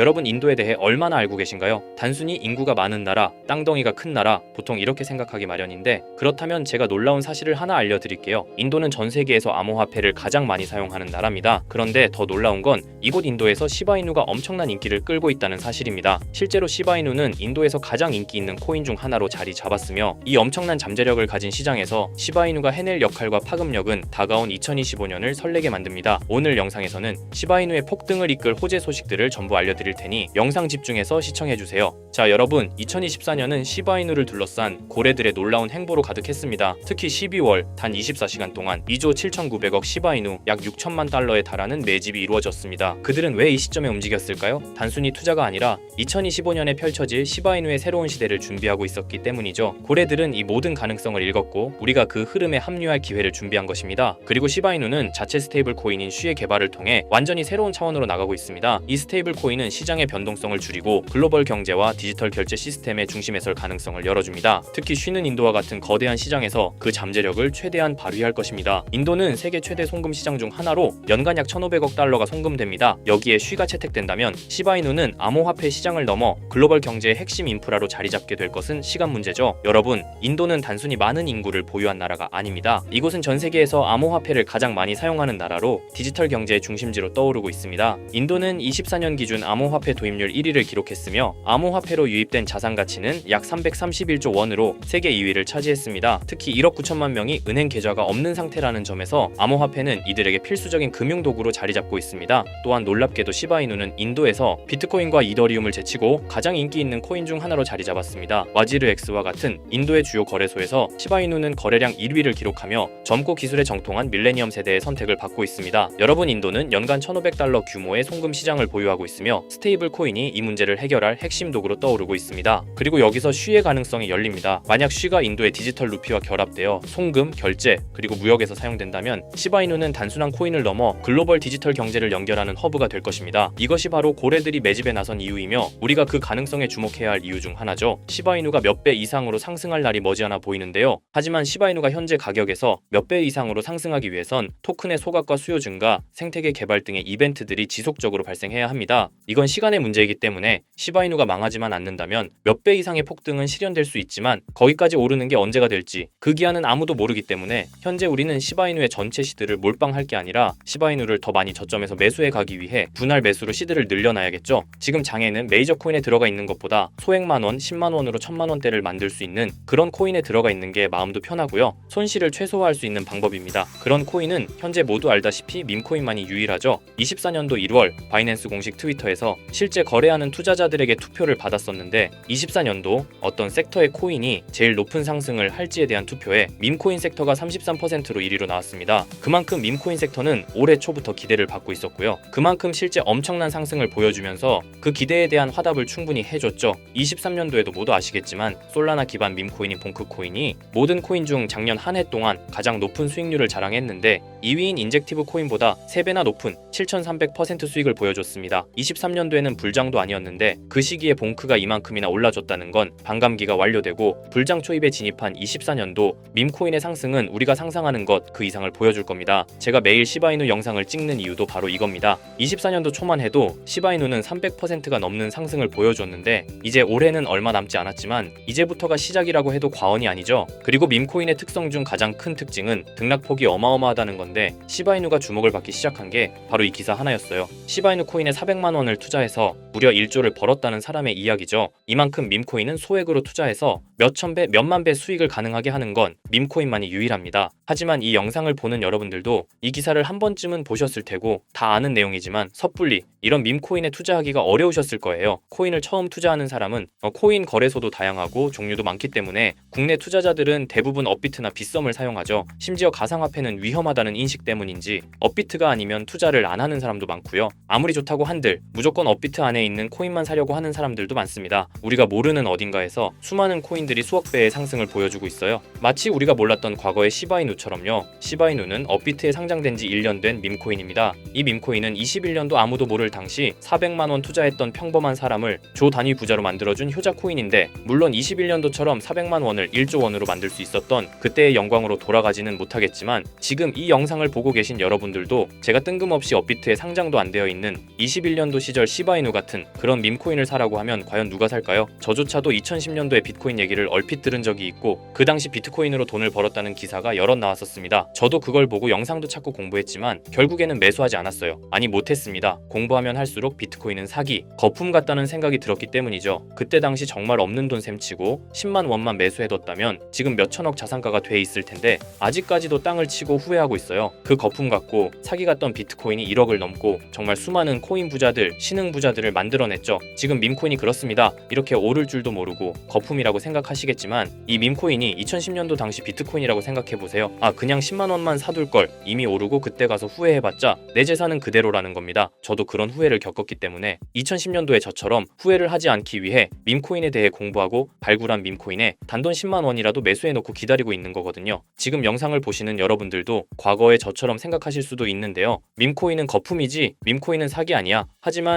여러분 인도에 대해 얼마나 알고 계신가요? 단순히 인구가 많은 나라, 땅덩이가 큰 나라, 보통 이렇게 생각하기 마련인데 그렇다면 제가 놀라운 사실을 하나 알려드릴게요. 인도는 전 세계에서 암호화폐를 가장 많이 사용하는 나라입니다. 그런데 더 놀라운 건 이곳 인도에서 시바이누가 엄청난 인기를 끌고 있다는 사실입니다. 실제로 시바이누는 인도에서 가장 인기 있는 코인 중 하나로 자리 잡았으며 이 엄청난 잠재력을 가진 시장에서 시바이누가 해낼 역할과 파급력은 다가온 2025년을 설레게 만듭니다. 오늘 영상에서는 시바이누의 폭등을 이끌 호재 소식들을 전부 알려드릴 테니 영상 집중해서 시청해주세요. 자 여러분 2024년은 시바이누를 둘러싼 고래들의 놀라운 행보로 가득했습니다. 특히 12월 단 24시간 동안 2조 7,900억 시바이누 약 6천만 달러에 달하는 매집이 이루어졌습니다. 그들은 왜 이 시점에 움직였을까요? 단순히 투자가 아니라 2025년에 펼쳐질 시바이누의 새로운 시대를 준비하고 있었기 때문이죠. 고래들은 이 모든 가능성을 읽었고 우리가 그 흐름에 합류할 기회를 준비한 것입니다. 그리고 시바이누는 자체 스테이블 코인인 슈의 개발을 통해 완전히 새로운 차원으로 나가고 있습니다. 이 스테이블 코인은 시장의 변동성을 줄이고 글로벌 경제와 디지털 결제 시스템의 중심에 설 가능성을 열어줍니다. 특히 쉬는 인도와 같은 거대한 시장에서 그 잠재력을 최대한 발휘할 것입니다. 인도는 세계 최대 송금 시장 중 하나로 연간 약 1,500억 달러가 송금됩니다. 여기에 쉬가 채택된다면 시바이누는 암호화폐 시장을 넘어 글로벌 경제의 핵심 인프라로 자리 잡게 될 것은 시간 문제죠. 여러분, 인도는 단순히 많은 인구를 보유한 나라가 아닙니다. 이곳은 전 세계에서 암호화폐를 가장 많이 사용하는 나라로 디지털 경제의 중심지로 떠오르고 있습니다. 인도는 24년 기준 암호 화폐 도입률 1위를 기록했으며 암호화폐로 유입된 자산 가치는 약 331조 원으로 세계 2위를 차지했습니다. 특히 1억 9천만 명이 은행 계좌가 없는 상태라는 점에서 암호화폐는 이들에게 필수적인 금융 도구로 자리 잡고 있습니다. 또한 놀랍게도 시바이누는 인도에서 비트코인과 이더리움을 제치고 가장 인기 있는 코인 중 하나로 자리 잡았습니다. 와지르 X와 같은 인도의 주요 거래소에서 시바이누는 거래량 1위를 기록하며 젊고 기술에 정통한 밀레니엄 세대의 선택을 받고 있습니다. 여러분 인도는 연간 1,500달러 규모의 송금 시장을 보유하고 있으며 스테이블 코인이 이 문제를 해결할 핵심 도구로 떠오르고 있습니다. 그리고 여기서 쉬의 가능성이 열립니다. 만약 쉬가 인도의 디지털 루피와 결합되어 송금, 결제, 그리고 무역에서 사용된다면 시바이누는 단순한 코인을 넘어 글로벌 디지털 경제를 연결하는 허브가 될 것입니다. 이것이 바로 고래들이 매집에 나선 이유이며 우리가 그 가능성에 주목해야 할 이유 중 하나죠. 시바이누가 몇 배 이상으로 상승할 날이 머지않아 보이는데요. 하지만 시바이누가 현재 가격에서 몇 배 이상으로 상승하기 위해선 토큰의 소각과 수요 증가, 생태계 개발 등의 이벤트들이 지속적으로 발생해야 합니다. 이건 시간의 문제이기 때문에 시바이누가 망하지만 않는다면 몇 배 이상의 폭등은 실현될 수 있지만 거기까지 오르는 게 언제가 될지 그 기한은 아무도 모르기 때문에 현재 우리는 시바이누의 전체 시드를 몰빵할 게 아니라 시바이누를 더 많이 저점에서 매수해 가기 위해 분할 매수로 시드를 늘려놔야겠죠. 지금 장에는 메이저 코인에 들어가 있는 것보다 소액만 원, 10만 원으로 1000만 원대를 만들 수 있는 그런 코인에 들어가 있는 게 마음도 편하고요. 손실을 최소화할 수 있는 방법입니다. 그런 코인은 현재 모두 알다시피 밈코인만이 유일하죠. 24년도 1월 바이낸스 공식 트위터에서 실제 거래하는 투자자들에게 투표를 받았었는데 24년도 어떤 섹터의 코인이 제일 높은 상승을 할지에 대한 투표에 밈코인 섹터가 33%로 1위로 나왔습니다. 그만큼 밈코인 섹터는 올해 초부터 기대를 받고 있었고요. 그만큼 실제 엄청난 상승을 보여주면서 그 기대에 대한 화답을 충분히 해줬죠. 23년도에도 모두 아시겠지만 솔라나 기반 밈코인인 봉크코인이 모든 코인 중 작년 한 해 동안 가장 높은 수익률을 자랑했는데 2위인 인젝티브 코인보다 3배나 높은 7,300% 수익을 보여줬습니다. 23년 도에는 불장도 아니었는데 그 시기에 봉크가 이만큼이나 올라줬다는 건 반감기가 완료되고 불장 초입에 진입한 24년도 밈코인의 상승은 우리가 상상하는 것 그 이상을 보여줄 겁니다. 제가 매일 시바이누 영상을 찍는 이유도 바로 이겁니다. 24년도 초만 해도 시바이누는 300%가 넘는 상승을 보여줬는데 이제 올해는 얼마 남지 않았지만 이제부터가 시작이라고 해도 과언이 아니죠. 그리고 밈코인의 특성 중 가장 큰 특징은 등락폭이 어마어마하다는 건데 시바이누가 주목을 받기 시작한 게 바로 이 기사 하나였어요. 시바이누 코인에 400만 원을 투자 해서 무려 1조를 벌었다는 사람의 이야기죠. 이만큼 밈코인은 소액으로 투자해서 몇천 배, 몇만 배 수익을 가능하게 하는 건 밈코인만이 유일합니다. 하지만 이 영상을 보는 여러분들도 이 기사를 한 번쯤은 보셨을 테고 다 아는 내용이지만 섣불리 이런 밈코인에 투자하기가 어려우셨을 거예요. 코인을 처음 투자하는 사람은 어, 코인 거래소도 다양하고 종류도 많기 때문에 국내 투자자들은 대부분 업비트나 빗썸을 사용하죠. 심지어 가상화폐는 위험하다는 인식 때문인지 업비트가 아니면 투자를 안 하는 사람도 많고요. 아무리 좋다고 한들 무조건 업비트 안에 있는 코인만 사려고 하는 사람들도 많습니다. 우리가 모르는 어딘가에서 수많은 코인들이 수억 배의 상승을 보여주고 있어요. 마치 우리가 몰랐던 과거의 시바이누처럼요. 시바이누는 업비트에 상장된 지 1년 된 밈코인입니다. 이 밈코인은 21년도 아무도 모를 당시 400만 원 투자했던 평범한 사람을 조 단위 부자로 만들어준 효자 코인인데 물론 21년도처럼 400만 원을 1조 원으로 만들 수 있었던 그때의 영광으로 돌아가지는 못하겠지만 지금 이 영상을 보고 계신 여러분들도 제가 뜬금없이 업비트에 상장도 안 되어 있는 21년도 시절 시바이누 같은 그런 밈코인을 사라고 하면 과연 누가 살까요? 저조차도 2010년도에 비트코인 얘기를 얼핏 들은 적이 있고 그 당시 비트코인으로 돈을 벌었다는 기사가 여럿 나왔었습니다. 저도 그걸 보고 영상도 찾고 공부했지만 결국에는 매수하지 않았어요. 아니 못했습니다. 공부하면 할수록 비트코인은 사기, 거품 같다는 생각이 들었기 때문이죠. 그때 당시 정말 없는 돈 셈치고 10만 원만 매수해뒀다면 지금 몇천억 자산가가 돼 있을 텐데 아직까지도 땅을 치고 후회하고 있어요. 그 거품 갖고 사기 같던 비트코인이 1억을 넘고 정말 수많은 코인 부자들, 신흥 부자들을 만들어냈죠. 지금 밈코인이 그렇습니다. 이렇게 오를 줄도 모르고 거품이라고 생각하시겠지만 이 밈코인이 2010년도 당시 비트코인이라고 생각해 보세요. 아 그냥 10만 원만 사둘 걸 이미 오르고 그때 가서 후회해봤자 내 재산은 그대로라는 겁니다. 저도 그런 후회를 겪었기 때문에 2010년도에 저처럼 후회를 하지 않기 위해 밈코인에 대해 공부하고 발굴한 밈코인에 단돈 10만 원이라도 매수해놓고 기다리고 있는 거거든요. 지금 영상을 보시는 여러분들도 과거에 저처럼 생각하실 수도 있는데요. 밈코인은 거품이지 밈코인은 사기 아니야.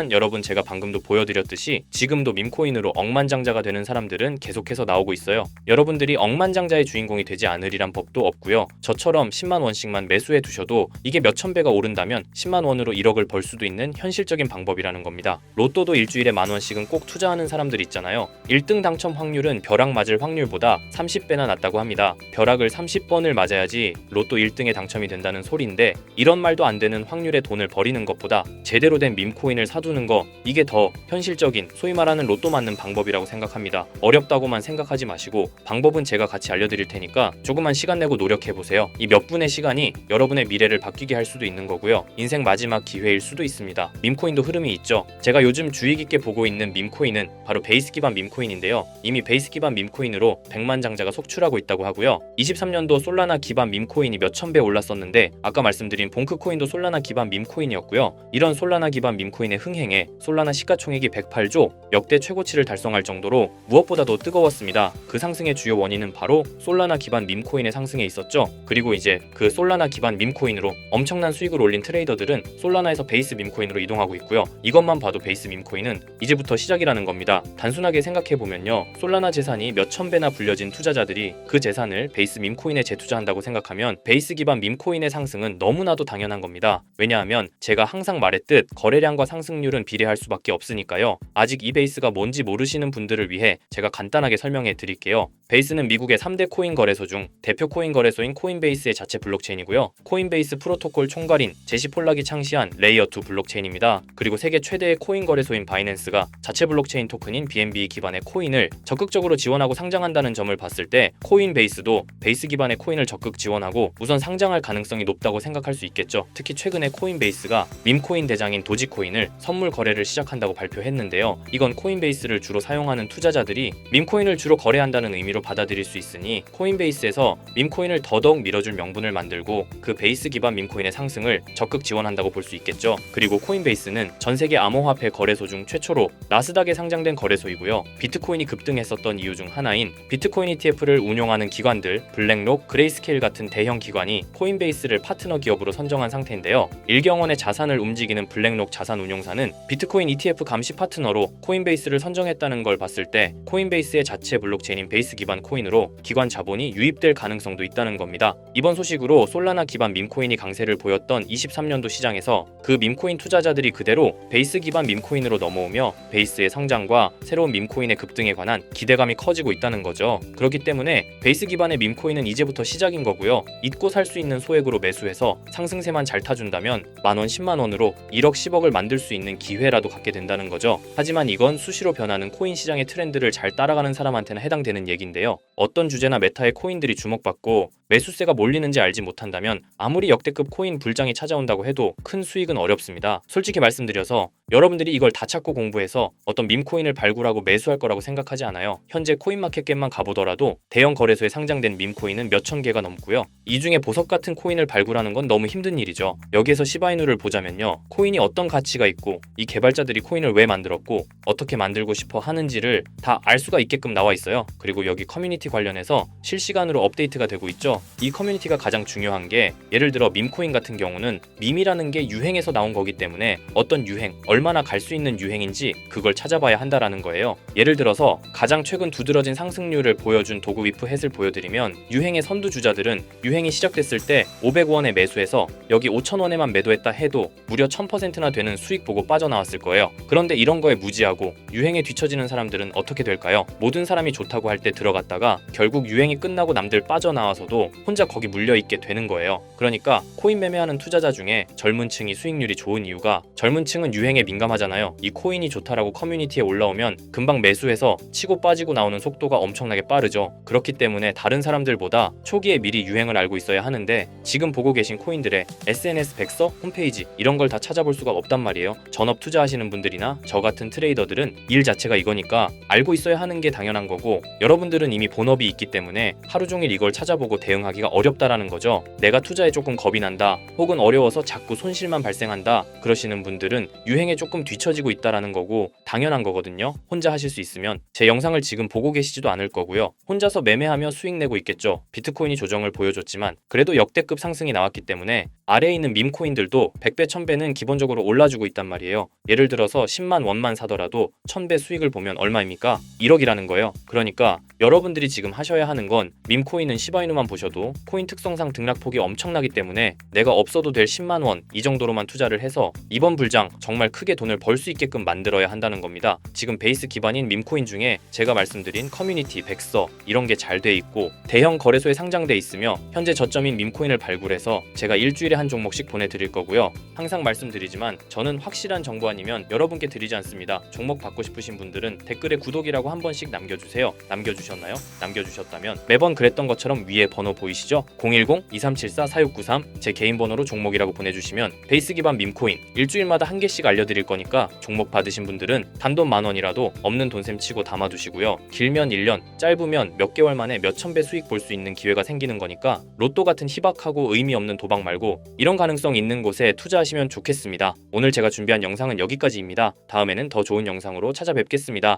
하지만 여러분 제가 방금도 보여드렸듯이 지금도 밈코인으로 억만장자가 되는 사람들은 계속해서 나오고 있어요. 여러분들이 억만장자의 주인공이 되지 않으리란 법도 없고요. 저처럼 10만 원씩만 매수해 두셔도 이게 몇천 배가 오른다면 10만 원으로 1억을 벌 수도 있는 현실적인 방법이라는 겁니다. 로또도 일주일에 만 원씩은 꼭 투자하는 사람들 있잖아요. 1등 당첨 확률은 벼락 맞을 확률보다 30배나 낮다고 합니다. 벼락을 30번을 맞아야지 로또 1등에 당첨이 된다는 소리인데 이런 말도 안 되는 확률의 돈을 버리는 것보다 제대로 된 밈코인을 사 두는 거 이게 더 현실적인 소위 말하는 로또 맞는 방법이라고 생각합니다. 어렵다고만 생각하지 마시고 방법은 제가 같이 알려드릴 테니까 조금만 시간 내고 노력해 보세요. 이 몇 분의 시간이 여러분의 미래를 바뀌게 할 수도 있는 거고요. 인생 마지막 기회일 수도 있습니다. 밈코인도 흐름이 있죠. 제가 요즘 주의 깊게 보고 있는 밈코인은 바로 베이스 기반 밈코인인데요. 이미 베이스 기반 밈코인으로 100만 장자가 속출하고 있다고 하고요. 23년도 솔라나 기반 밈코인이 몇천 배 올랐었는데 아까 말씀드린 봉크코인도 솔라나 기반 밈코인이었고요. 이런 솔라나 기반 밈코인의 흥행 에 솔라나 시가총액이 108조 역대 최고치를 달성할 정도로 무엇보다도 뜨거웠습니다. 그 상승의 주요 원인은 바로 솔라나 기반 밈코인의 상승에 있었죠. 그리고 이제 그 솔라나 기반 밈코인으로 엄청난 수익을 올린 트레이더들은 솔라나에서 베이스 밈코인으로 이동하고 있고요. 이것만 봐도 베이스 밈코인은 이제부터 시작이라는 겁니다. 단순하게 생각해 보면요. 솔라나 재산이 몇천 배나 불려진 투자자들이 그 재산을 베이스 밈코인에 재투자한다고 생각하면 베이스 기반 밈코인의 상승은 너무나도 당연한 겁니다. 왜냐하면 제가 항상 말했듯 거래량과 상승률 은 비례할 수밖에 없으니까요. 아직 이 베이스가 뭔지 모르시는 분들을 위해 제가 간단하게 설명해 드릴게요. 베이스는 미국의 3대 코인 거래소 중 대표 코인 거래소인 코인베이스의 자체 블록체인이고요. 코인베이스 프로토콜 총괄인 제시 폴락이 창시한 레이어 2 블록체인입니다. 그리고 세계 최대의 코인 거래소인 바이낸스가 자체 블록체인 토큰인 BNB 기반의 코인을 적극적으로 지원하고 상장한다는 점을 봤을 때 코인베이스도 베이스 기반의 코인을 적극 지원하고 우선 상장할 가능성이 높다고 생각할 수 있겠죠. 특히 최근에 코인베이스가 밈코인 대장인 도지코인을 선물 거래를 시작한다고 발표했는데요. 이건 코인베이스를 주로 사용하는 투자자들이 밈코인을 주로 거래한다는 의미로 받아들일 수 있으니 코인베이스에서 밈코인을 더더욱 밀어줄 명분을 만들고 그 베이스 기반 밈코인의 상승을 적극 지원한다고 볼 수 있겠죠. 그리고 코인베이스는 전 세계 암호화폐 거래소 중 최초로 나스닥에 상장된 거래소이고요. 비트코인이 급등했었던 이유 중 하나인 비트코인 ETF를 운용하는 기관들 블랙록, 그레이스케일 같은 대형 기관이 코인베이스를 파트너 기업으로 선정한 상태인데요. 일경원의 자산을 움직이는 블랙록 자산 운용사는 비트코인 ETF 감시 파트너로 코인베이스를 선정했다는 걸 봤을 때 코인베이스의 자체 블록체인인 베이스 기반 코인으로 기관 자본이 유입될 가능성도 있다는 겁니다. 이번 소식으로 솔라나 기반 밈코인이 강세를 보였던 23년도 시장에서 그 밈코인 투자자들이 그대로 베이스 기반 밈코인으로 넘어오며 베이스의 성장과 새로운 밈코인의 급등에 관한 기대감이 커지고 있다는 거죠. 그렇기 때문에 베이스 기반의 밈코인은 이제부터 시작인 거고요. 잊고 살 수 있는 소액으로 매수해서 상승세만 잘 타준다면 만원 10만 원으로 1억 10억을 만들 수 있는 기회라도 갖게 된다는 거죠. 하지만 이건 수시로 변하는 코인 시장의 트렌드를 잘 따라가는 사람한테는 해당되는 얘기인데요. 어떤 주제나 메타의 코인들이 주목받고 매수세가 몰리는지 알지 못한다면 아무리 역대급 코인 불장이 찾아온다고 해도 큰 수익은 어렵습니다. 솔직히 말씀드려서 여러분들이 이걸 다 찾고 공부해서 어떤 밈코인을 발굴하고 매수할 거라고 생각하지 않아요. 현재 코인마켓겟만 가보더라도 대형 거래소에 상장된 밈코인은 몇천 개가 넘고요. 이 중에 보석 같은 코인을 발굴하는 건 너무 힘든 일이죠. 여기에서 시바이누를 보자면요. 코인이 어떤 가치가 있고 이 개발자들이 코인을 왜 만들었고 어떻게 만들고 싶어 하는지를 다 알 수가 있게끔 나와 있어요. 그리고 여기 커뮤니티 관련해서 실시간으로 업데이트가 되고 있죠. 이 커뮤니티가 가장 중요한 게 예를 들어 밈코인 같은 경우는 밈이라는 게 유행에서 나온 거기 때문에 어떤 유행, 얼마나 갈 수 있는 유행인지 그걸 찾아봐야 한다라는 거예요. 예를 들어서 가장 최근 두드러진 상승률을 보여준 도구 위프 햇을 보여드리면 유행의 선두주자들은 유행이 시작됐을 때 500원에 매수해서 여기 5,000원에만 매도했다 해도 무려 1000%나 되는 수익 보고 빠져나왔을 거예요. 그런데 이런 거에 무지하고 유행에 뒤처지는 사람들은 어떻게 될까요? 모든 사람이 좋다고 할 때 들어갔다가 결국 유행이 끝나고 남들 빠져나와서도 혼자 거기 물려 있게 되는 거예요. 그러니까 코인 매매하는 투자자 중에 젊은 층이 수익률이 좋은 이유가 젊은 층은 유행에 민감하잖아요. 이 코인이 좋다라고 커뮤니티에 올라오면 금방 매수해서 치고 빠지고 나오는 속도가 엄청나게 빠르죠. 그렇기 때문에 다른 사람들보다 초기에 미리 유행을 알고 있어야 하는데 지금 보고 계신 코인들의 SNS 백서, 홈페이지 이런 걸 다 찾아볼 수가 없단 말이에요. 전업 투자하시는 분들이나 저 같은 트레이더들은 일 자체가 이거니까 알고 있어야 하는 게 당연한 거고 여러분들은 이미 본업이 있기 때문에 하루 종일 이걸 찾아보고 대 응하기가 어렵다라는 거죠. 내가 투자에 조금 겁이 난다 혹은 어려워서 자꾸 손실만 발생한다 그러시는 분들은 유행에 조금 뒤처지고 있다라는 거고 당연한 거거든요. 혼자 하실 수 있으면 제 영상을 지금 보고 계시지도 않을 거고요. 혼자서 매매하며 수익 내고 있겠죠. 비트코인이 조정을 보여줬지만 그래도 역대급 상승이 나왔기 때문에 아래에 있는 밈코인들도 100배, 1000배는 기본적으로 올라주고 있단 말이에요. 예를 들어서 10만 원만 사더라도 1000배 수익을 보면 얼마입니까? 1억이라는 거예요. 그러니까 여러분들이 지금 하셔야 하는 건 밈코인은 시바이누만 보셔도 코인 특성상 등락폭이 엄청나기 때문에 내가 없어도 될 10만 원 이 정도로만 투자를 해서 이번 불장 정말 크게 돈을 벌 수 있게끔 만들어야 한다는 겁니다. 지금 베이스 기반인 밈코인 중에 제가 말씀드린 커뮤니티, 백서 이런 게 잘 돼 있고 대형 거래소에 상장돼 있으며 현재 저점인 밈코인을 발굴해서 제가 일주일에 한 종목씩 보내드릴 거고요. 항상 말씀드리지만 저는 확실한 정보 아니면 여러분께 드리지 않습니다. 종목 받고 싶으신 분들은 댓글에 구독이라고 한 번씩 남겨주세요. 남겨주셨나요? 남겨주셨다면 매번 그랬던 것처럼 위에 번호 보이시죠? 010-2374-4693 제 개인 번호로 종목이라고 보내주시면 베이스 기반 밈코인 일주일마다 한 개씩 알려드릴 거니까 종목 받으신 분들은 단돈 만 원이라도 없는 돈셈 치고 담아두시고요. 길면 1년, 짧으면 몇 개월 만에 몇천 배 수익 볼 수 있는 기회가 생기는 거니까 로또 같은 희박하고 의미 없는 도박 말고 이런 가능성 있는 곳에 투자하시면 좋겠습니다. 오늘 제가 준비한 영상은 여기까지입니다. 다음에는 더 좋은 영상으로 찾아뵙겠습니다.